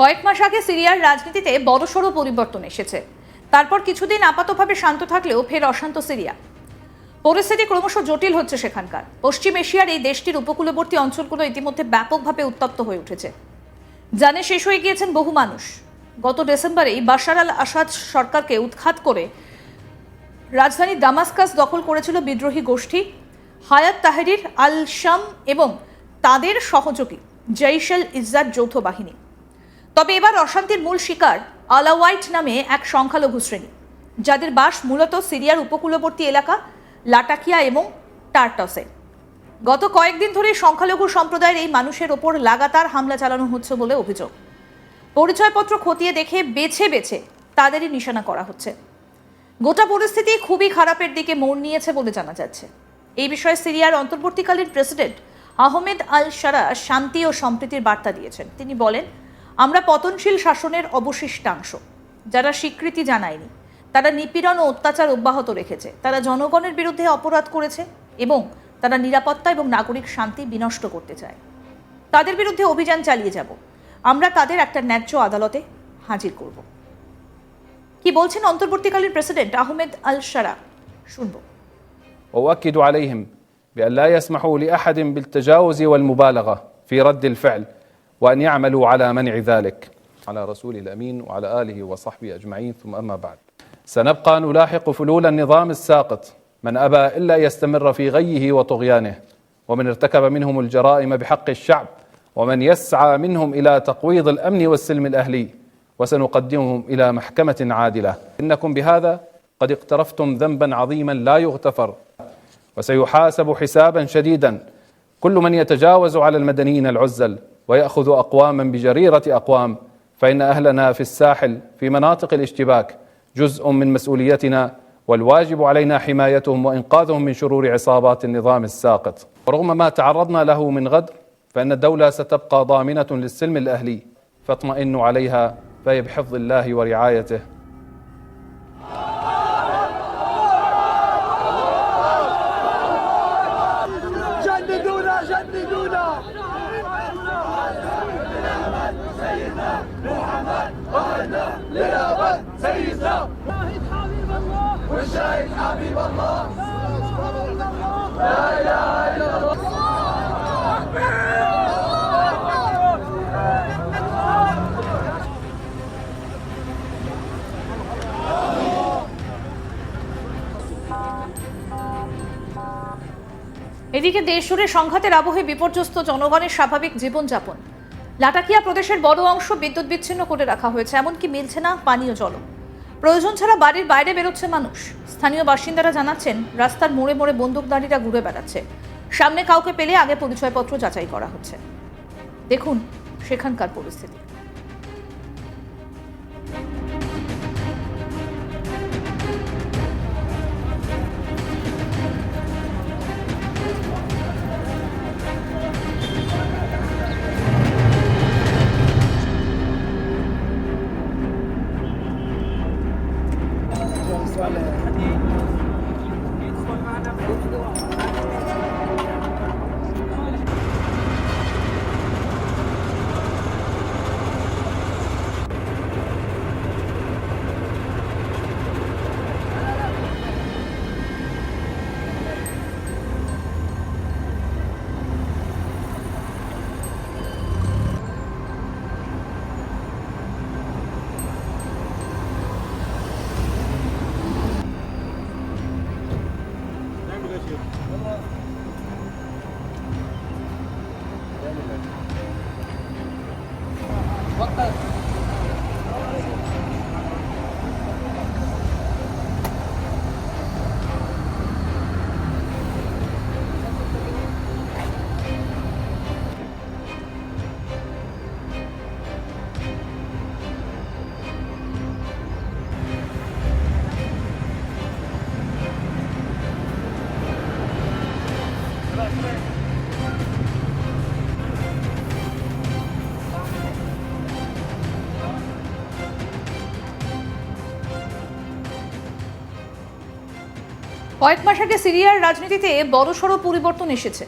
কয়েক মাস আগে সিরিয়ার রাজনীতিতে বড়সড় পরিবর্তন এসেছে। তারপর কিছুদিন আপাতভাবে শান্ত থাকলেও ফের অশান্ত সিরিয়া। পরিস্থিতি ক্রমশ জটিল হচ্ছে সেখানকার। পশ্চিম এশিয়ার এই দেশটির উপকূলবর্তী অঞ্চলগুলো ইতিমধ্যে ব্যাপকভাবে উত্তপ্ত হয়ে উঠেছে। জানে শেষ হয়ে গিয়েছেন বহু মানুষ। গত ডিসেম্বরেই বাশার আল আসাদ সরকারকে উৎখাত করে রাজধানী দামাস্কাস দখল করেছিল বিদ্রোহী গোষ্ঠী হায়াত তাহরির আল শাম এবং তাদের সহযোগী জৈশেল ইজ্জাত যৌথ বাহিনী। তবে এবার অশান্তির মূল শিকার আলাওয়াইট নামে এক সংখ্যালঘু শ্রেণি, যাদের বাস মূলত সিরিয়ার উপকূলবর্তী এলাকা, লাটাকিয়া এবং টার্টসে। গত কয়েকদিন ধরে সংখ্যালঘু সম্প্রদায়ের এই মানুষের ওপর লাগাতার হামলা চালানো হচ্ছে বলে অভিযোগ। পরিচয়পত্র খতিয়ে দেখে বেছে বেছে তাদেরই নিশানা করা হচ্ছে। গোটা পরিস্থিতি খুবই খারাপের দিকে মোড় নিয়েছে বলে জানা যাচ্ছে। এই বিষয়ে সিরিয়ার অন্তর্বর্তীকালীন প্রেসিডেন্ট আহমেদ আল সারা শান্তি ও সম্প্রীতির বার্তা দিয়েছেন। তিনি বলেন আমরা পতনশীল শাসনের অবশিষ্টাংশ যারা স্বীকৃতি জানায়নি তারা নিপীড়ন ও অত্যাচার অব্যাহত রেখেছে তারা জনগণের বিরুদ্ধে অপরাধ করেছে এবং তারা নিরাপত্তা এবং নাগরিক শান্তি বিনষ্ট করতে চায় তাদের বিরুদ্ধে অভিযান চালিয়ে যাব আমরা তাদের একটা ন্যায্য আদালতে হাজির করব কি বলছেন অন্তর্বর্তীকালীন প্রেসিডেন্ট আহমেদ আল সারা শুনবো واؤكد عليهم بان لا يسمحوا لاحد بالتجاوز والمبالغه في رد الفعل وأن يعملوا على منع ذلك. على رسول الأمين وعلى آله وصحبه أجمعين. ثم أما بعد. سنبقى نلاحق فلول النظام الساقط. من أبى إلا يستمر في غيه وطغيانه. ومن ارتكب منهم الجرائم بحق الشعب. ومن يسعى منهم إلى تقويض الأمن والسلم الأهلي. وسنقدمهم إلى محكمة عادلة. إنكم بهذا قد اقترفتم ذنبا عظيما لا يغتفر. وسيحاسب حسابا شديدا. كل من يتجاوز على المدنيين العزل. ويأخذ أقواما بجريرة أقوام فإن أهلنا في الساحل في مناطق الاشتباك جزء من مسؤوليتنا والواجب علينا حمايتهم وإنقاذهم من شرور عصابات النظام الساقط. ورغم ما تعرضنا له من غدر فإن الدولة ستبقى ضامنة للسلم الأهلي فاطمئنوا عليها فهي بحفظ الله ورعايته. للأبد سيدنا شاهد حبيب الله والشاهد حبيب الله لا اله الا الله এদিকে দেশ জুড়ে সংঘাতের আবহে বিপর্যস্ত জনগণের স্বাভাবিক জীবনযাপন লাটাকিয়া প্রদেশের বড় অংশ বিদ্যুৎ বিচ্ছিন্ন করে রাখা হয়েছে, এমনকি মিলছে না পানীয় জল প্রয়োজন ছাড়া বাড়ির বাইরে বেরোচ্ছে মানুষ। স্থানীয় বাসিন্দারা জানাচ্ছেন, রাস্তার মোড়ে মোড়ে বন্দুকধারীরা ঘুরে বেড়াচ্ছে। সামনে কাউকে পেলে আগে পরিচয়পত্র যাচাই করা হচ্ছে। দেখুন সেখানকার পরিস্থিতি। Vale. কয়েক মাস আগে সিরিয়ার রাজনীতিতে বড়সড় পরিবর্তন এসেছে।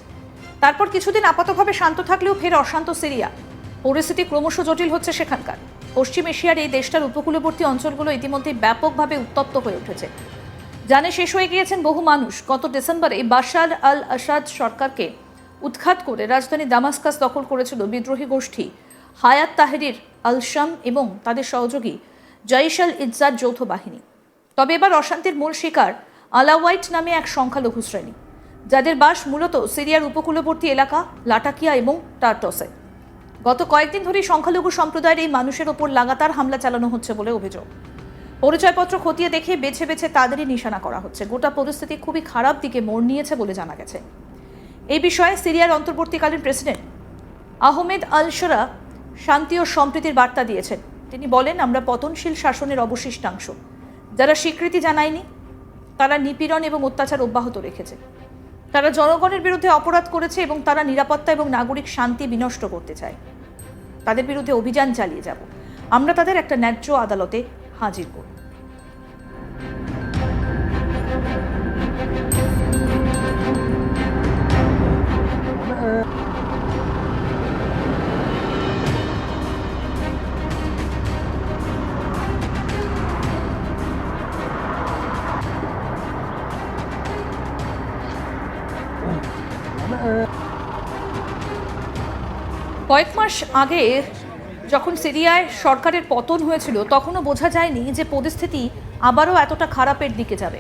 তারপর কিছুদিন আপাতভাবে শান্ত থাকলেও ফের অশান্ত সিরিয়া। পরিস্থিতি ক্রমশ জটিল হচ্ছে সেখানকার। পশ্চিম এশিয়ার এই দেশটার উপকূলবর্তী অঞ্চলগুলো ইতিমধ্যে ব্যাপকভাবে উত্তপ্ত হয়ে উঠেছে। জানে শেষ হয়ে গিয়েছেন বহু মানুষ। গত ডিসেম্বরে বাশার আল আসাদ সরকারকে উৎখাত করে রাজধানী দামাস্কাস দখল করেছিল বিদ্রোহী গোষ্ঠী হায়াত তাহেরির আল শাম এবং তাদের সহযোগী জৈশ আল ইজ্জাদ যৌথ বাহিনী। তবে এবার অশান্তির মূল শিকার আলাওয়াইট নামে এক সংখ্যালঘু শ্রেণি। যাদের বাস মূলত সিরিয়ার উপকূলবর্তী এলাকা, লাটাকিয়া এবং টার্টসে। গত কয়েকদিন ধরেই সংখ্যালঘু সম্প্রদায়ের এই মানুষের ওপর লাগাতার হামলা চালানো হচ্ছে বলে অভিযোগ। পরিচয়পত্র খতিয়ে দেখে বেছে বেছে তাদেরই নিশানা করা হচ্ছে। গোটা পরিস্থিতি খুবই খারাপ দিকে মোড় নিয়েছে বলে জানা গেছে। এই বিষয়ে সিরিয়ার অন্তর্বর্তীকালীন প্রেসিডেন্ট আহমেদ আল শরা শান্তি ও সম্প্রীতির বার্তা দিয়েছেন। তিনি বলেন, আমরা পতনশীল শাসনের অবশিষ্টাংশ। যারা স্বীকৃতি জানায়নি তারা নিপীড়ন এবং অত্যাচার অব্যাহত রেখেছে। তারা জনগণের বিরুদ্ধে অপরাধ করেছে এবং তারা নিরাপত্তা এবং নাগরিক শান্তি বিনষ্ট করতে চায়। তাদের বিরুদ্ধে অভিযান চালিয়ে যাব। আমরা তাদের একটা ন্যায্য আদালতে হাজির করব। কয়েক মাস আগে যখন সিরিয়ায় সরকারের পতন হয়েছিল, তখনও বোঝা যায়নি যে পরিস্থিতি আবারও এতটা খারাপের দিকে যাবে।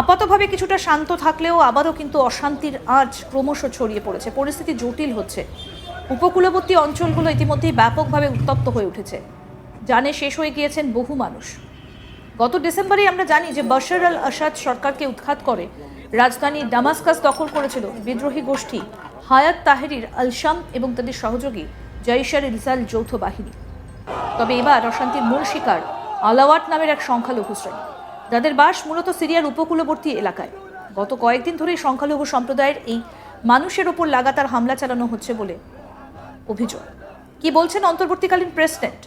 আপাতভাবে কিছুটা শান্ত থাকলেও আবারও কিন্তু অশান্তির আজ ক্রমশ ছড়িয়ে পড়েছে। পরিস্থিতি জটিল হচ্ছে। উপকূলবর্তী অঞ্চলগুলো ইতিমধ্যেই ব্যাপকভাবে উত্তপ্ত হয়ে উঠেছে। জানে শেষ হয়ে গিয়েছেন বহু মানুষ। গত ডিসেম্বরেই আমরা জানি যে বশর আল আসাদ সরকারকে উৎখাত করে রাজধানী ডামাস্কাস দখল করেছিল বিদ্রোহী গোষ্ঠী। হায়াত তাহেরির আল শাম এবং তাদের সহযোগী জৈশার ইলজাল যৌথ বাহিনী তবে এবার অশান্তির মূল শিকার আলাওয়াট নামের এক সংখ্যালঘু শ্রেণী যাদের বাস মূলত সিরিয়ার উপকূলবর্তী এলাকায় গত কয়েকদিন ধরেই সংখ্যালঘু সম্প্রদায়ের এই মানুষের ওপর লাগাতার হামলা চালানো হচ্ছে বলে অভিযোগ কি বলছেন অন্তর্বর্তীকালীন প্রেসিডেন্ট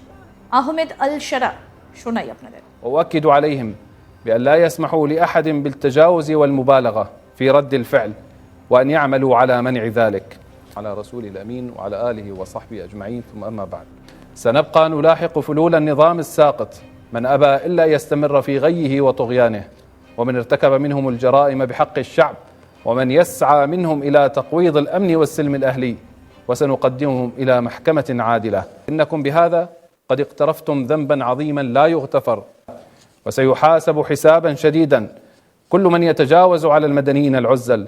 আহমেদ আল শারা শোনাই আপনাদের وأؤكد عليهم بأن لا يسمحوا لأحد بالتجاوز والمبالغة في رد الفعل وأن يعملوا على منع ذلك. على رسول الأمين وعلى آله وصحبه أجمعين. ثم أما بعد. سنبقى نلاحق فلول النظام الساقط. من أبى إلا يستمر في غيه وطغيانه. ومن ارتكب منهم الجرائم بحق الشعب. ومن يسعى منهم إلى تقويض الأمن والسلم الأهلي. وسنقدمهم إلى محكمة عادلة. إنكم بهذا قد اقترفتم ذنبا عظيما لا يغتفر. وسيحاسب حسابا شديدا. كل من يتجاوز على المدنيين العزل.